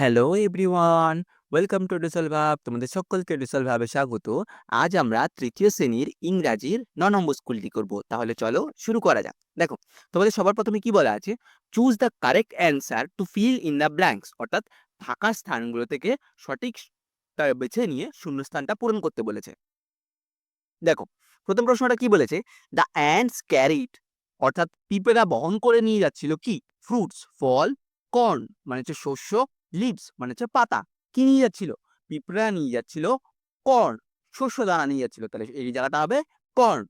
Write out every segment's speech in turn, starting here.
Hello everyone, welcome to ডিসেল ভাব, তোমাদের সকলকে ডিসেল ভাবে স্বাগত। আজ আমরা তৃতীয় শ্রেণির ইংরাজির ন নম্বর স্কুলটি করব। তাহলে চলো শুরু করা যাক। দেখো, তোমাদের সবার প্রথমে কি বলা আছে? Choose the correct answer to fill in the blanks অর্থাৎ ফাঁকা স্থানগুলো থেকে সঠিক বেছে নিয়ে শূন্যস্থানটা পূরণ করতে বলেছে। দেখো, প্রথম প্রশ্নটা কি বলেছে? দ্য অ্যান্ডস ক্যারিড অর্থাৎ পিঁপড়া বহন করে নিয়ে যাচ্ছিল কি? ফ্রুটস ফল কর্ন মানে হচ্ছে শস্য লিভস মানে হচ্ছে পাতা। কি নিয়ে যাচ্ছিল? পিঁপড়া নিয়ে যাচ্ছিল কর্ন। শস্য দানা নিয়ে যাচ্ছিল। তাহলে এই জায়গাটা হবে কর্ন।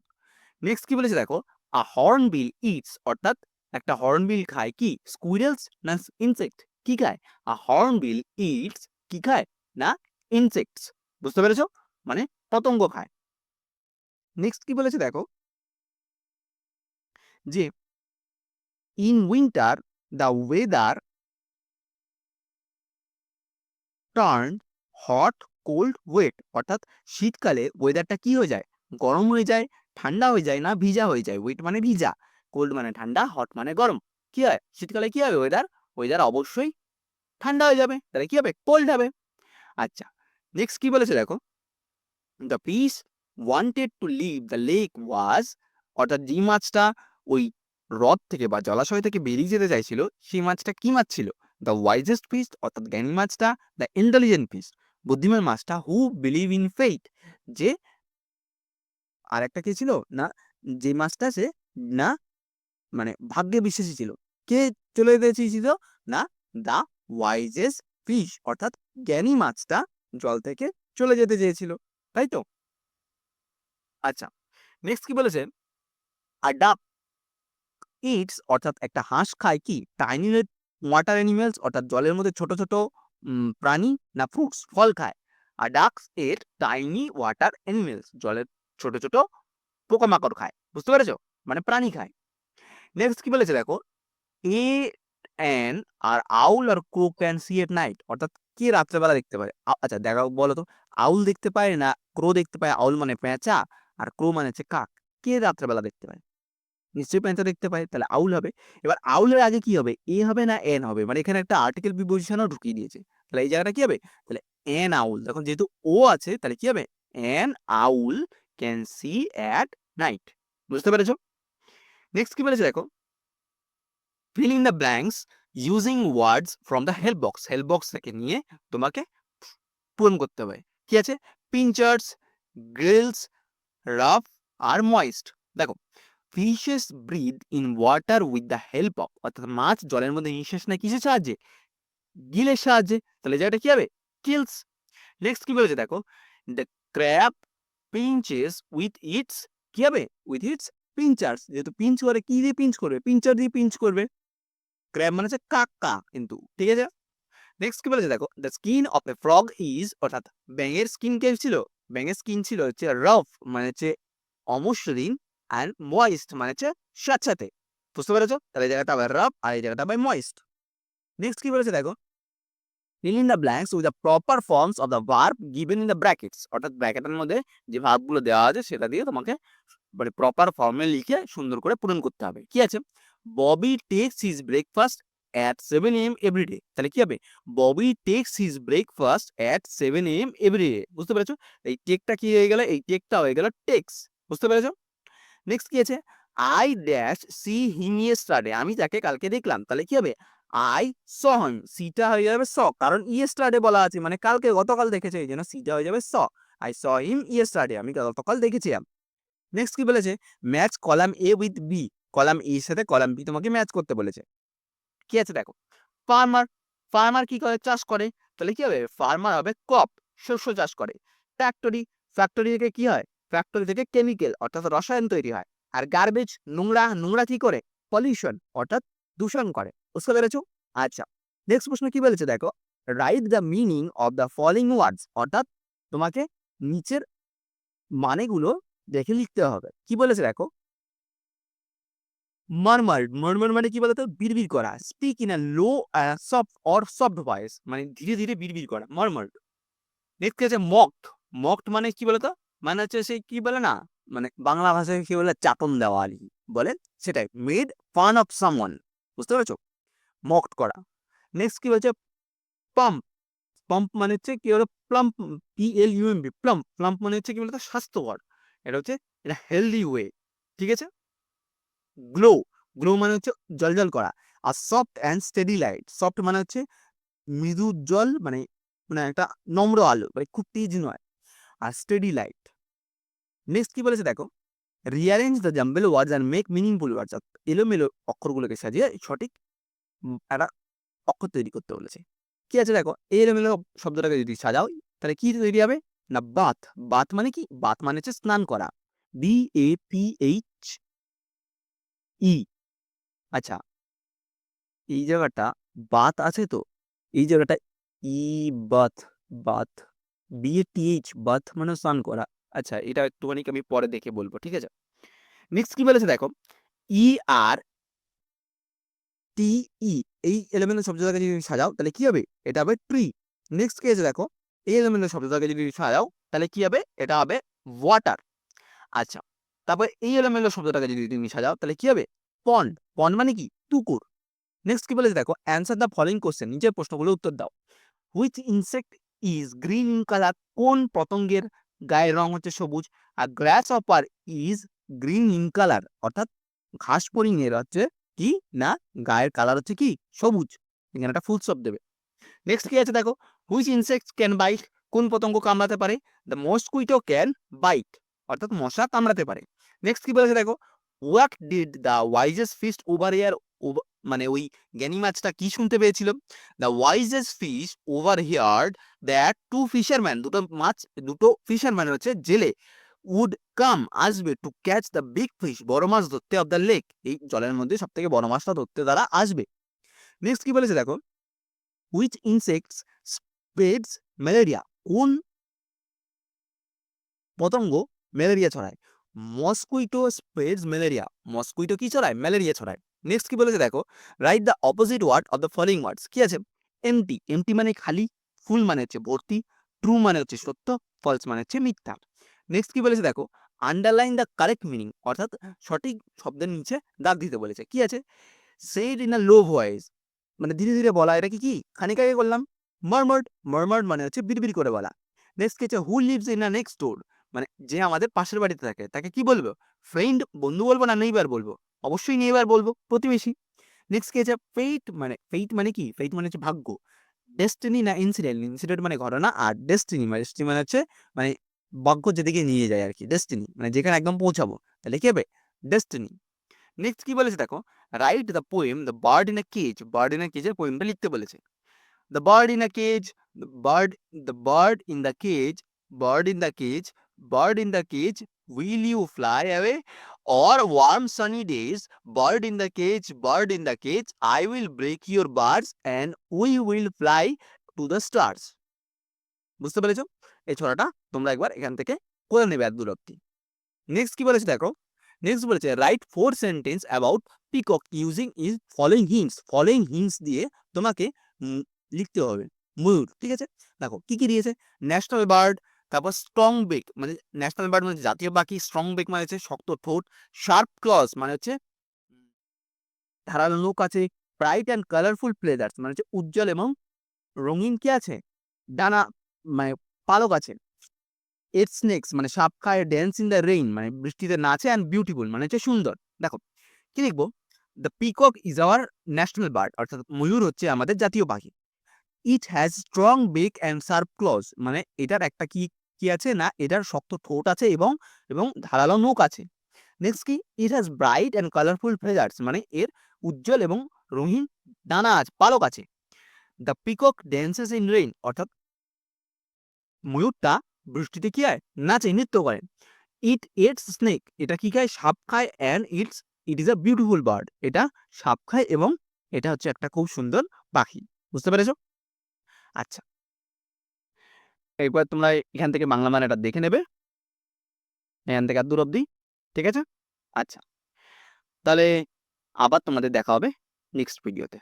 নেক্সট কি বলেছে দেখো? আ হর্নবিল ইটস অর্থাৎ একটা হর্নবিল খায় কি? স্কুইরেলস না ইনসেক্ট কি খায়? আ হর্নবিল ইটস কি খায়? না ইনসেক্টস বুঝতে পেরেছ? মানে পতঙ্গ খায়। নেক্সট কি বলেছে দেখো? যে in winter the weather turn hot cold wet অর্থাৎ শীতকালে ওয়েদারটা কি হয়ে যায়? গরম হয়ে যায়, ঠান্ডা হয়ে যায় না ভিজা হয়ে যায়? ওয়েট মানে ভিজা কোল্ড মানে ঠান্ডা হট মানে গরম। কি হয়? শীতকালে কি হবে ওয়েদার ওয়েদার অবশ্যই ঠান্ডা হয়ে যাবে। তাহলে কি হবে? কোল্ড হবে। আচ্ছা নেক্সট কি বলেছে দেখো? The fish wanted to leave the lake was অর্থাৎ যে মাছটা ওই হ্রদ থেকে বা জলাশয় থেকে বেরিয়ে যেতে চাইছিল, সেই মাছটা কি মাছ ছিল? দ্য ওয়াইজেস্ট ফিস অর্থাৎ জ্ঞানী মাছটা দ্য ইন্টেলিজেন্ট ফিস বুদ্ধিমান মাছটা হু বিলিভ ইন ফেইট যে আর একটা কি ছিল? না, যে মাছটা সে না মানে ভাগ্যে বিশ্বাসী ছিল। কে চলে যেতে চেয়েছিল না দ্য ওয়াইজেস্ট ফিশ অর্থাৎ জ্ঞানী মাছটা জল থেকে চলে যেতে চেয়েছিল। তাই তো? আচ্ছা নেক্সট কি বলেছে? আর ডাক ইটস অর্থাৎ একটা হাঁস খায় কি? টাইনি ওয়াটার অ্যানিমেলস অর্থাৎ জলের মধ্যে ছোট ছোট প্রাণী না ফ্রুটস ফল খায়। আর ডাকস এর টাইনি ওয়াটার অ্যানিমেলস জলের ছোট ছোট পোকামাকড় খায়। বুঝতে পেরেছ? মানে প্রাণী খায়। নেক্সট কি বলেছে দেখো? এ অ্যান আর owl R crow can see at night অর্থাৎ কে রাত্রেবেলা দেখতে পারে? আচ্ছা দেখা বলো তো। আউল দেখতে পায় না ক্রো দেখতে পায়? আউল মানে পেঁচা আর ক্রো মানে হচ্ছে কাক। কে রাত্রেবেলা দেখতে পায়? নিশ্চয়ই পেঁচা দেখতে পায় তাহলে আউল হবে। এবার আউলের আগে কি হবে? এ হবে না এন হবে। মানে এখানে একটা আর্টিকেল বিভূষণও ঢুকিয়ে দিয়েছে। তাহলে এই জায়গাটা কি হবে? তাহলে এন আউল। দেখুন যেহেতু ও আছে, তাহলে কি হবে? An owl can see at night বুঝতে পেরেছ? নেক্সট কি বলেছে দেখো? Fill in the blanks using words from the help box help box থেকে নিয়ে তোমাকে পূরণ করতে হবে। কি আছে? পিঞ্চার্স গ্রিলস রাফ আর ময়েস্ট দেখো fishes breathe in water with the help of অর্থাৎ মাছ জলের মধ্যে নিঃশ্বাস নেয় কিসের সাহায্যে? গিলের সাহায্যে। তাহলে জায়গাটা কি হবে? কিলস নেক্সট কি বলেছে দেখো? The crab pinches with its কি হবে? উইথ ইটস পিঞ্চার্স যেহেতু পিঞ্চ করে কি দিয়ে পিঞ্চ করবে? পিঞ্চার দিয়ে পিঞ্চ করবে। ক্র্যাব মানে হচ্ছে কাকা কিন্তু, ঠিক আছে? নেক্সট কি বলেছে দেখো? The skin of a frog is অর্থাৎ ব্যাঙের স্কিন কে ছিল? ব্যাঙের স্কিন ছিল হচ্ছে রফ মানে হচ্ছে অমসৃণ অ্যান্ড ময়েস্ট মানে হচ্ছে স্যাঁতস্যাঁতে বুঝতে পেরেছ? তাহলে এই জায়গাটা হবে রাফ আর এই জায়গাটা হবে ময়েস্ট নেক্সট কি বলেছে দেখো? Fill in the blanks with the proper forms of the verb given in the brackets. অর্থাৎ ব্র্যাকেটের মধ্যে যে ভার্বগুলো দেওয়া আছে, সেটা দিয়ে তোমাকে মানে প্রপার ফর্মে লিখে সুন্দর করে পূরণ করতে হবে। কি আছে? Bobby takes his breakfast at seven AM every day তাহলে কি হবে? Bobby takes his breakfast at seven AM every day বুঝতে পেরেছ? এই টেকটা কি হয়ে গেল? এই টেকটা হয়ে গেল টেক্স বুঝতে পেরেছ? নেক্সট কি আছে? I dash see him yesterday আমি তাকে কালকে দেখলাম, তাহলে কি হবে? আই স হিম সিটা হয়ে যাবে স। কারণ ইয়েস্টারডে বলা আছে মানে কালকে গতকাল দেখেছে, এই জন্য সিটা হয়ে যাবে স। আই স হিম ইয়েস্টারডে আমি গতকাল দেখেছিলাম নেক্সট কি বলেছে? Match column A with B column এর সাথে কলাম বি তোমাকে ম্যাচ করতে বলেছে। কি আছে দেখো? ফার্মার ফার্মার কি করে চাষ করে? তাহলে কি হবে? ফার্মার হবে ক্রপ শস্য চাষ করে। ফ্যাক্টরি ফ্যাক্টরি থেকে কি হয়? ফ্যাক্টরি থেকে কেমিক্যাল অর্থাৎ রসায়ন তৈরি হয়। আর গার্বেজ নোংরা নোংরা কি করে? পলিউশন অর্থাৎ দূষণ করে। বুঝতে পেরেছ? আচ্ছা নেক্সট প্রশ্ন কি বলেছে দেখো? Write the meaning of the following words অর্থাৎ তোমাকে নিচের মানেগুলো দেখে লিখতে হবে। কি বলেছে দেখো? মারমার মারমার মানে কি বলতো? বিড়বিড় করা। Speak in a low soft or soft voice মানে ধীরে ধীরে বিড়বিড় করা। মারমার নেক্সট কি আছে? মকড মকড মানে কি বলতো? মানে হচ্ছে সেই কি বলে না? মানে বাংলা ভাষায় কি বলে? চাপন দেওয়া আর কি বলে? সেটাই। মেড ফান অফ সামওয়ান বুঝতে পেরেছ? মকড করা। নেক্সট কি বলছে? পাম্প পাম্প মানে হচ্ছে কি হলো plump P L U M B plump plump মানে হচ্ছে কি বলতো স্বাস্থ্যকর। এটা হচ্ছে, এটা হেলদি ওয়ে ঠিক আছে? গ্লো গ্লো মানে হচ্ছে জল করা। আর soft and steady light soft মানে হচ্ছে মৃদু উজ্জ্বল মানে মানে একটা নম্র আলো। মানে খুব তেজ নয়। আর স্টেডি লাইট নেক্সট কি বলেছে দেখো? Rearrange the jumbled words and make meaningful words এলোমেলো অক্ষরগুলোকে সাজিয়ে সঠিক একটা অক্ষর তৈরি করতে বলেছে। কি আছে দেখো? এলোমেলো শব্দটাকে যদি সাজাও, তাহলে কি তৈরি হবে? না বাথ বাথ মানে কি? বাথ মানে হচ্ছে স্নান করা। B A P H E আচ্ছা এই জায়গাটা বাত আছে তো? এই জায়গাটা E bath bath B A T H bath মানে স্নান করা। আচ্ছা এটা একটুখানি আমি পরে দেখে বলব, ঠিক আছে? নেক্সট কি বলেছে দেখো? ই আর টি ই এই এলিমেন্টের শব্দটাকে যদি সাজাও, তাহলে কি হবে? এটা হবে ট্রি নেক্সট কি আছে দেখো? এই এলিমেন্টের শব্দটাকে যদি সাজাও, তাহলে কি হবে? এটা হবে ওয়াটার আচ্ছা তারপর এই এলিমেন্টের শব্দটাকে যদি তুমি সাজাও, তাহলে কি হবে? পন্ড পন্ড মানে কি? পুকুর নেক্সট কি বলেছে দেখো? অ্যান্সার দ্য ফলোইং কোশ্চেন নিজের প্রশ্নগুলো উত্তর দাও। Which insect is green in colour কোন পতঙ্গের গায়ের রং হচ্ছে সবুজ। আর গ্রাস অপার ইজ গ্রিন ইন কালার অর্থাৎ ঘাস পরিঙের হচ্ছে কি না, গায়ের কালার হচ্ছে কি, সবুজ। এখানে একটা ফুল স্টপ দেবে। নেক্সট কি আছে দেখো? হুইচ ইনসেক্ট ক্যান বাইট কোন পতঙ্গ কামড়াতে পারে? দ্য মস্কুইটো ক্যান বাইট অর্থাৎ মশা কামড়াতে পারে। নেক্সট কি বলেছে দেখো? What did the wisest fish overhear মানে ওই জ্ঞানী মাছটা কি শুনতে পেয়েছিল? The wisest fish overheard that two fisherman দুটো মাছ, দুটো ফিশারম্যান হচ্ছে জেলে উড কাম আসবে to catch the big fish বড় মাছ ধরতে অফ দ্য লেক এই জলের মধ্যে সব থেকে বড় মাছটা ধরতে তারা আসবে। নেক্সট কি বলেছে দেখো? উইচ ইনসেক্টস স্প্রেডস ম্যালেরিয়া কোন পতঙ্গ ম্যালেরিয়া ছড়ায়? মস্কুইটো স্প্রেডস ম্যালেরিয়া মস্কুইটো কি ছড়ায়? ম্যালেরিয়া ছড়ায়। নেক্সট কি বলেছে দেখো? Write the opposite word of the following words কি আছে? এমটি এমটি মানে খালি ফুল মানে হচ্ছে ভর্তি ট্রু মানে হচ্ছে সত্য ফলস মানে হচ্ছে মিথ্যা। নেক্সট কি বলেছে দেখো? আন্ডারলাইন দ্য কারেক্ট মিনিং অর্থাৎ সঠিক শব্দের নিচে দাগ দিতে বলেছে। কি আছে? Said in a low voice মানে ধীরে ধীরে বলা এটা কি? কি খানিক আগে করলাম। মারমার্ড মারমার্ড মানে হচ্ছে বিড়বিড় করে বলা। নেক্সট কি আছে? Who lives in a next door মানে যে আমাদের পাশের বাড়িতে থাকে, তাকে কি বলব? ফ্রেন্ড বন্ধু বলব না নেইবার বলব? অবশ্যই নেইবার বলব, প্রতিবেশী। নেক্সট কি আছে ফেইট মানে ফেইট মানে কি? ফেইট মানে হচ্ছে ভাগ্য। ডেস্টিনি না ইনসিডেন্ট ইনসিডেন্ট মানে ঘটনা আর ডেস্টিনি মানে ডেস্টিনি মানে হচ্ছে মানে ভাগ্য যেদিকে নিয়ে যায় আর কি ডেস্টিনি মানে যেখানে একদম পৌঁছাবো। তাহলে কি হবে? ডেস্টিনি নেক্সট কি বলেছে দেখো? Write the poem the bird in a cage bird in a কেজের পোয়েমটা লিখতে বলেছে। The bird in a cage the bird the bird in the cage bird in the cage bird in the cage will you fly away or warm sunny days, bird in the cage, bird in the cage, I will break your bars and we will fly to the stars. বুঝতে পেরেছ? এই ছড়াটা তোমরা একবার এখান থেকে করে নেবে এক দূরত্বে। নেক্সট কি বলেছে দেখো? নেক্সট বলেছে write four sentence about peacock using is following hints following hints দিয়ে তোমাকে লিখতে হবে। ময়ূর ঠিক আছে? দেখো কি কি দিয়েছে? ন্যাশনাল বার্ড তারপর স্ট্রং বেক মানে ন্যাশনাল বার্ড মানে জাতীয় পাখি স্ট্রং বেক মানে হচ্ছে শক্ত, ঠোঁট শার্প ক্লস মানে হচ্ছে ধারালো লোক আছে ব্রাইট অ্যান্ড কালারফুল প্লেদার্স মানে হচ্ছে উজ্জ্বল এবং রঙিন কি আছে? ডানা মানে পালক আছে। এট স্নেক্স মানে সাপ খায় ড্যান্স ইন দ্য রেইন মানে বৃষ্টিতে নাচে অ্যান্ড বিউটিফুল মানে হচ্ছে সুন্দর। দেখো, কি দেখব? The peacock is our national bird অর্থাৎ ময়ূর হচ্ছে আমাদের জাতীয় পাখি। It has strong beak and sharp claws মানে এটার একটা কি কি আছে না এটার শক্ত ঠোঁট আছে এবং এবং ধারালো নখ আছে। নেক্সট কি? It has bright and colourful feathers মানে এর উজ্জ্বল এবং রঙিন ডানা আছে পালক আছে। The peacock dances in rain অর্থাৎ ময়ূরটা বৃষ্টিতে কি হয় নাচে, নৃত্য করে। ইট এটস স্নেক এটা কি খায়? সাপ খায় and its it is a beautiful bird এটা সাপ খায় এবং এটা হচ্ছে একটা খুব সুন্দর পাখি। বুঝতে পেরেছ? আচ্ছা এরপর তোমরা এখান থেকে বাংলা মানেটা দেখে নেবে। এখান থেকে আর দূর অব্দি ঠিক আছে? আচ্ছা। তাহলে আবার তোমাদের দেখা হবে নেক্সট ভিডিওতে।